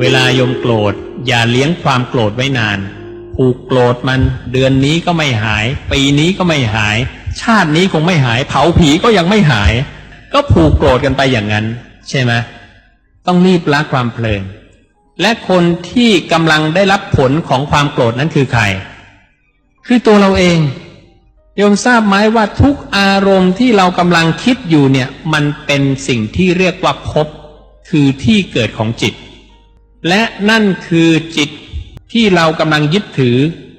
เวลาโยมโกรธ อย่าเลี้ยงความโกรธไว้นาน ผูกโกรธมันเดือนนี้ก็ไม่หาย ปีนี้ก็ไม่หาย ชาตินี้คงไม่หาย เผาผีก็ยังไม่หาย ก็ผูกโกรธกันไปอย่างนั้น ใช่ไหมต้องรีบละความเพลินและคนที่กำลังได้รับผลของความโกรธนั้นคือใคร คือตัวเราเองโยมทราบไหมว่าทุกอารมณ์ที่เรากำลังคิดอยู่เนี่ย มันเป็นสิ่งที่เรียกว่าภพคือที่เกิดของจิต และนั่นคือจิตที่เรากำลังยึดถือ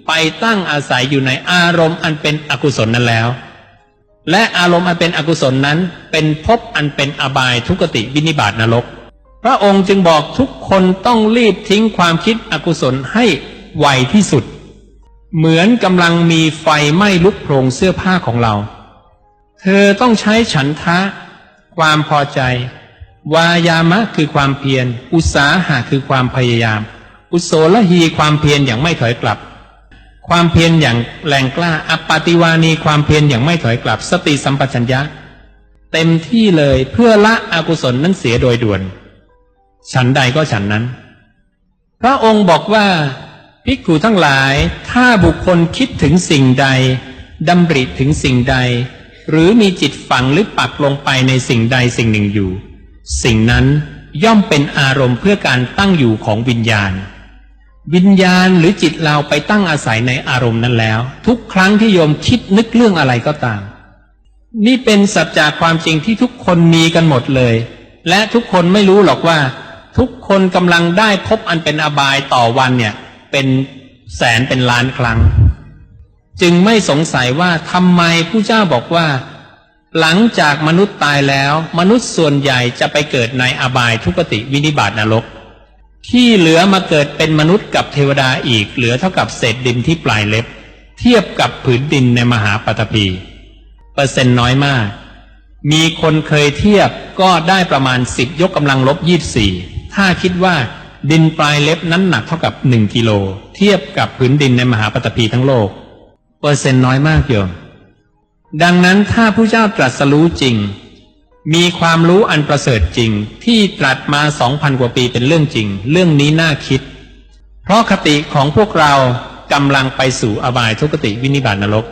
ไปตั้งอาศัยอยู่ในอารมณ์อันเป็นอกุศลนั้นแล้ว และอารมณ์อันเป็นอกุศลนั้น เป็นภพอันเป็นอบายทุกติวินิบาตนรก พระองค์จึงบอกทุกคนต้องรีบทิ้งความคิดอกุศลให้ไวที่สุด เหมือนกำลังมีไฟไหม้ลุกโพรงเสื้อผ้าของเรา เธอต้องใช้ฉันทะ ความพอใจ วายามะคือความเพียร อุสาหะคือความพยายาม อุโสละหีความเพียรอย่างไม่ถอยกลับ ความเพียรอย่างแรงกล้าอปปติวานีความเพียรอย่างไม่ถอยกลับ สติสัมปชัญญะ เต็มที่เลยเพื่อละอกุศลนั้นเสียโดยด่วน ฉันใดก็ฉันนั้น พระองค์บอกว่าภิกขุทั้งหลาย ถ้าบุคคลคิดถึงสิ่งใดดำริถึงสิ่งใด หรือมีจิตฝังหรือปักลงไปในสิ่งใดสิ่งหนึ่งอยู่ สิ่งนั้นย่อมเป็นอารมณ์เพื่อการตั้งอยู่ของวิญญาณ วิญญาณหรือจิตเราไปตั้งอาศัยในอารมณ์นั้นแล้ว ทุกครั้งที่โยมคิดนึกเรื่องอะไรก็ตาม นี่เป็นสัจจะความจริงที่ทุกคนมีกันหมดเลย และทุกคนไม่รู้หรอกว่า ทุกคนกำลังได้พบอันเป็นอบายต่อวันเนี่ย เป็นแสนเป็นล้านครั้ง จึงไม่สงสัยว่าทำไมผู้เจ้าบอกว่า หลังจากมนุษย์ตายแล้ว มนุษย์ส่วนใหญ่จะไปเกิดในอบายทุกติวินิบาตนรก ที่เหลือมาเกิดเป็นมนุษย์กับเทวดาอีกเหลือเท่ากับเศษดินที่ปลายเล็บ เทียบกับผืนดินในมหาปฐพี เปอร์เซ็นต์น้อยมาก มีคนเคยเทียบก็ได้ประมาณสิบยกกำลังลบยี่สี่ถ้าคิดว่าดินปลายเล็บนั้นหนักเท่ากับหนึ่งกิโล เทียบกับพื้นดินในมหาปฐพีทั้งโลก เปอร์เซ็นต์น้อยมากโยม ดังนั้นถ้าผู้เจ้าตรัสรู้จริง มีความรู้อันประเสริฐจริง ที่ตรัสมาสองพันกว่าปีเป็นเรื่องจริง เรื่องนี้น่าคิด เพราะคติของพวกเรากำลังไปสู่อบายทุกติวินิบาตนรก